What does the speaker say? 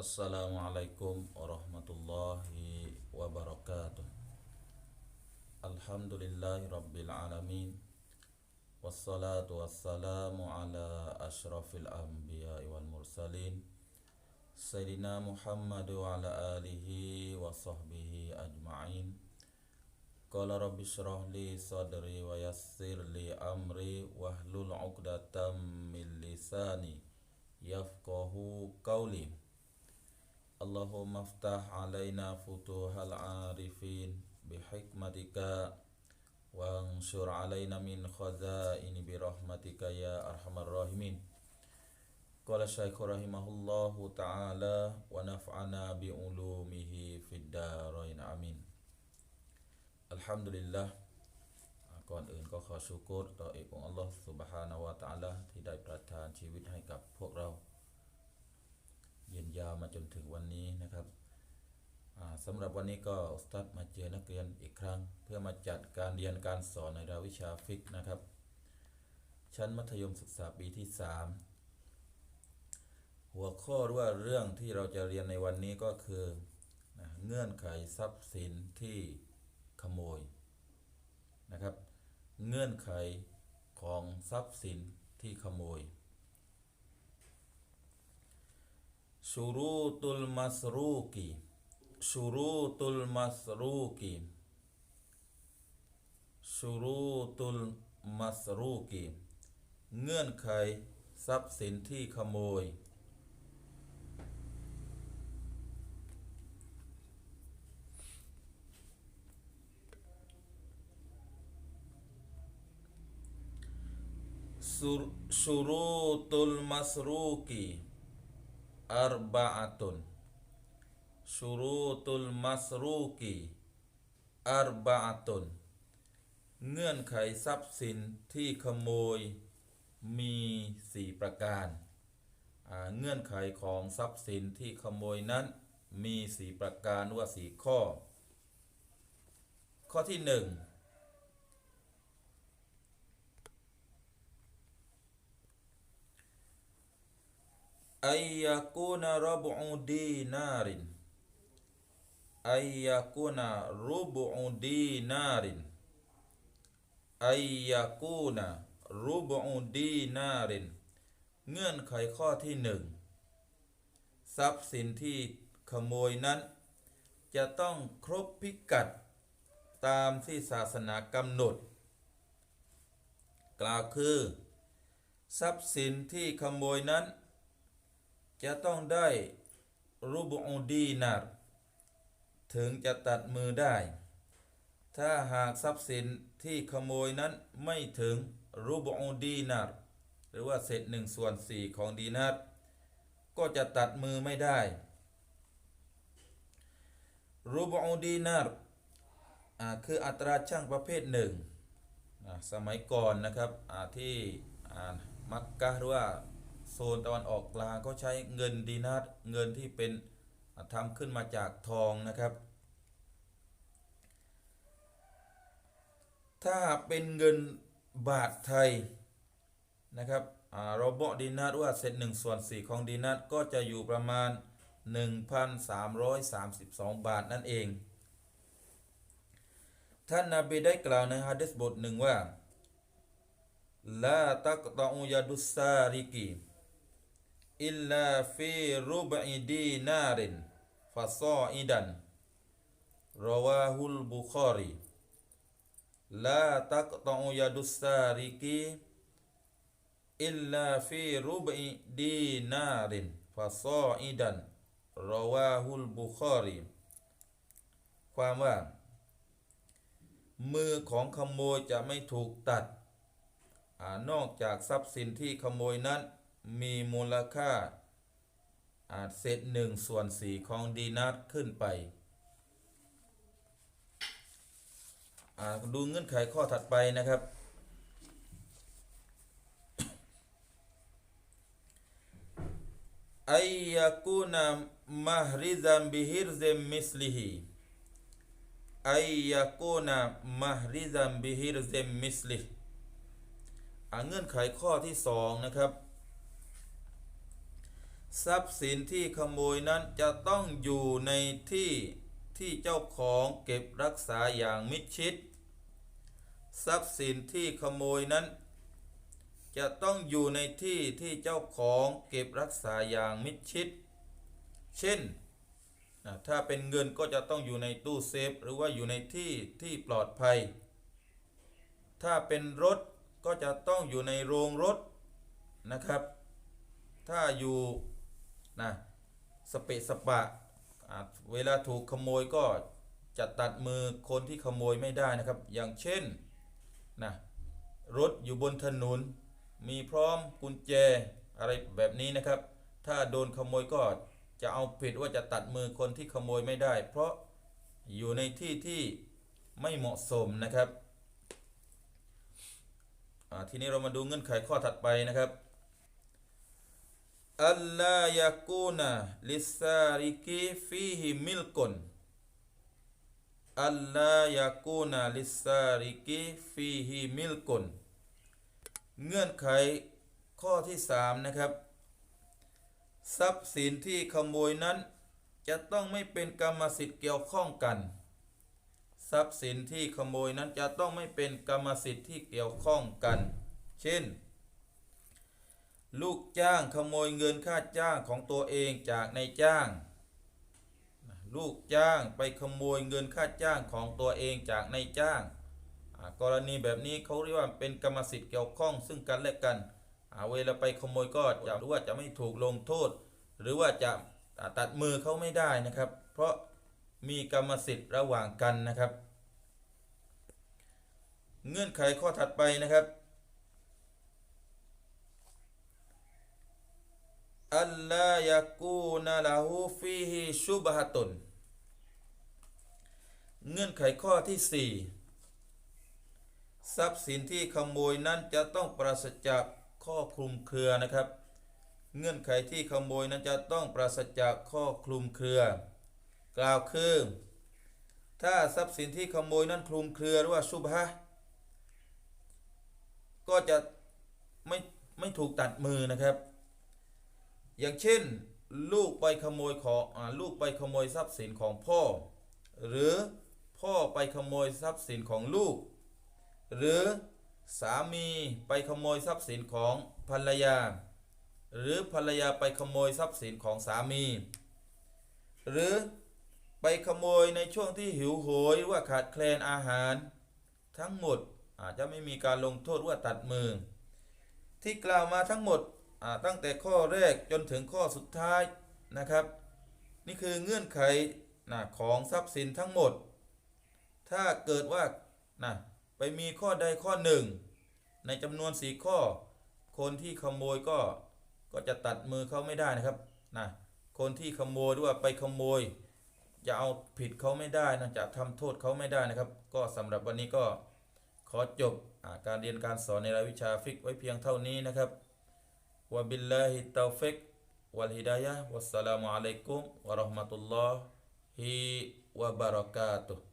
Assalamualaikum warahmatullahi wabarakatuh. Alhamdulillahi rabbil alamin. Wassalatu wassalamu ala ashrafil anbiya wal mursalin. Sayyidina Muhammad wa ala alihi wa sahbihi ajma'in. Qala rabbi syrah li sadri wa yassir li amri Wahlul uqdatan min lisani Yafqahu qawlim Allahumma ftah alaina futuhal arifin bihikmatika wa ansur alaina min khazaini birahmatika ya arhamar rahimin. Qala syaikh rahimahullahu ta'ala wa naf'ana bi'ulumihi fid darain. Amin. Alhamdulillah. ก่อนอื่นก็ขอชูกรต่อเอกองค์อัลลอฮ์สุบฮานะวะตะอาลาที่ได้ประทานชีวิตให้กับพวกเรา ย็นยาวมาจนถึงวันนี้นะครับอ่าสำหรับวันนี้ก็อสตัดมาเจอนักเรียนอีกครั้ง เพื่อมาจัดการเรียนการสอนในรายวิชาฟิกนะครับ ชั้นมัธยมศึกษาปีที่ 3 หัวข้อหรือว่าเรื่องที่เราจะเรียนในวันนี้ก็คือเงื่อนไขทรัพย์สินที่ขโมยนะครับ เงื่อนไขของทรัพย์สินที่ขโมย ชูรูตุลมัสรูกีชูรูตุลมัสรูกีชูรูตุลมัสรูกีเงื่อนไขทรัพย์สินที่ขโมย Sur- Syurutul masruki arba'atun syurutul masruki arba'atun เงื่อนไขทรัพย์สินที่ขโมยมี 4 ประการ เงื่อนไขของทรัพย์สินที่ขโมยนั้นมี 4 ประการว่า 4 ข้อ ข้อที่ 1 ยากูนารุบุดีนารินเงื่อนไขข้อที่หนึ่งทรัพย์สินที่ขโมยนั้น จะต้องครบพิกัดตามที่ศาสนากำหนด กล่าวคือ ทรัพย์สินที่ขโมยนั้น จะต้องได้รูบอูดีนาร์ถึงจะตัดมือได้ ถ้าหากทรัพย์สินที่ขโมยนั้นไม่ถึงรูบอูดีนาร์หรือว่าเศษหนึ่งส่วนสี่ของดีนาร์ก็จะตัดมือไม่ได้รูบอูดีนาร์คืออัตราช่างประเภทหนึ่งสมัยก่อนนะครับที่มักกะหรือว่า โซนตะวันออกกลางเขาใช้เงินดีนาร์เงินที่เป็นทำขึ้นมาจากทองนะครับ ถ้าเป็นเงินบาทไทยนะครับเราบอกดีนาร์ว่าเศษหนึ่งส่วนสี่ของดีนาร์ก็จะอยู่ประมาณ 1,332 บาทนั่นเอง ท่านนาบีได้กล่าวในฮะดิษบทหนึ่งว่าลาตักตะอุยาดุสซาริกี อิลลาฟีรุบอิดีนารินฟาซออิดันรวาฮุลบุคารีลาตักตอุยาดุสซาริกีอิลลาฟีรุบอิดีนารินฟาซออิดันรวาฮุลบุคารีความว่า มือของขโมยจะไม่ถูกตัดอนอกจากทรัพย์สินที่ขโมยนั้น มีมูลค่าอาจเศษหนึ่งส่วนสี่ของดีนาร์ขึ้นไปดูเงื่อนไขข้อถัดไปนะครับ อัยยากูนามะฮริซัมบิฮิรเซมมิสลิฮีอัยยากูนามะฮริซัมบิฮิรเซมมิสลิเงื่อนไขข้อที่สองนะครับ ทรัพย์สินที่ขโมยนั้นจะต้องอยู่ในที่ที่เจ้าของเก็บรักษาอย่างมิดชิด ทรัพย์สินที่ขโมยนั้น จะต้องอยู่ในที่ที่เจ้าของเก็บรักษาอย่างมิดชิด เช่น ถ้าเป็นเงินก็จะต้องอยู่ในตู้เซฟหรือว่าอยู่ในที่ที่ปลอดภัย ถ้าเป็นรถก็จะต้องอยู่ในโรงรถนะครับ ถ้าอยู่ นะสเปะสปะอ่าเวลาถูกขโมยก็จะตัดมือคนที่ขโมยไม่ได้นะครับ อย่างเช่นนะรถอยู่บนถนน มีพร้อมกุญแจอะไรแบบนี้นะครับ ถ้าโดนขโมยก็จะเอาผิดว่าจะตัดมือคนที่ขโมยไม่ได้ เพราะอยู่ในที่ที่ไม่เหมาะสมนะครับอ่าทีนี้เรามาดูเงื่อนไขข้อถัดไปนะครับ อัลลายากูนะลิซาริกิฟีฮิมิลกุนอัลลายากูนะลิซาริกิฟีฮิมิลกุนเงื่อนไขข้อที่สามนะครับ ทรัพย์สินที่ขโมยนั้น จะต้องไม่เป็นกรรมสิทธิ์เกี่ยวข้องกัน ทรัพย์สินที่ขโมยนั้นจะต้องไม่เป็นกรรมสิทธิ์ที่เกี่ยวข้องกัน เช่น ลูกจ้างขโมยเงินค่าจ้างของตัวเองจากนายจ้าง ลูกจ้างไปขโมยเงินค่าจ้างของตัวเองจากนายจ้าง กรณีแบบนี้เขาเรียกว่าเป็นกรรมสิทธิ์เกี่ยวข้องซึ่งกันและกันเวลาไปขโมยก็จะรู้ว่าจะไม่ถูกลงโทษ หรือว่าจะตัดมือเขาไม่ได้นะครับ เพราะมีกรรมสิทธิ์ระหว่างกันนะครับ เงื่อนไขข้อถัดไปนะครับ อัลลายากูนาลาหูฟีฮิชุบฮะตุนเงื่อนไขข้อที่สี่ทรัพย์สินที่ขโมยนั้นจะต้องปราศจากข้อคลุมเครือนะครับ เงื่อนไขที่ขโมยนั้นจะต้องปราศจากข้อคลุมเครือ กล่าวคือถ้าทรัพย์สินที่ขโมยนั้นคลุมเครือหรือว่าชุบฮะก็จะไม่ไม่ถูกตัดมือนะครับ อย่างเช่น ลูกไปขโมยของอลูกไปขโมยทรัพย์สินของพ่อ หรือพ่อไปขโมยทรัพย์สินของลูก หรือสามีไปขโมยทรัพย์สินของภรรยา หรือภรรยาไปขโมยทรัพย์สินของสามี หรือไปขโมยในช่วงที่หิวโหยว่าขาดแคลนอาหาร ทั้งหมดอาจจะไม่มีการลงโทษว่าตัดมือ ที่กล่าวมาทั้งหมด ตั้งแต่ข้อแรกจนถึงข้อสุดท้ายนะครับ นี่คือเงื่อนไขนะของทรัพย์สินทั้งหมด ถ้าเกิดว่านะไปมีข้อใดข้อหนึ่ง ในจำนวนสีข้อ คนที่ขโมยก็ก็จะตัดมือเขาไม่ได้นะครับนะคนที่ขโมยหรือว่าไปขโมยจะเอาผิดเขาไม่ได้นะจะทำโทษเขาไม่ได้นะครับ ก็สำหรับวันนี้ก็ขอจบอการเรียนการสอนในรายวิชาฟิกไว้เพียงเท่านี้นะครับ Wabillahi taufik wal hidayah. Wassalamualaikum warahmatullahi wabarakatuh.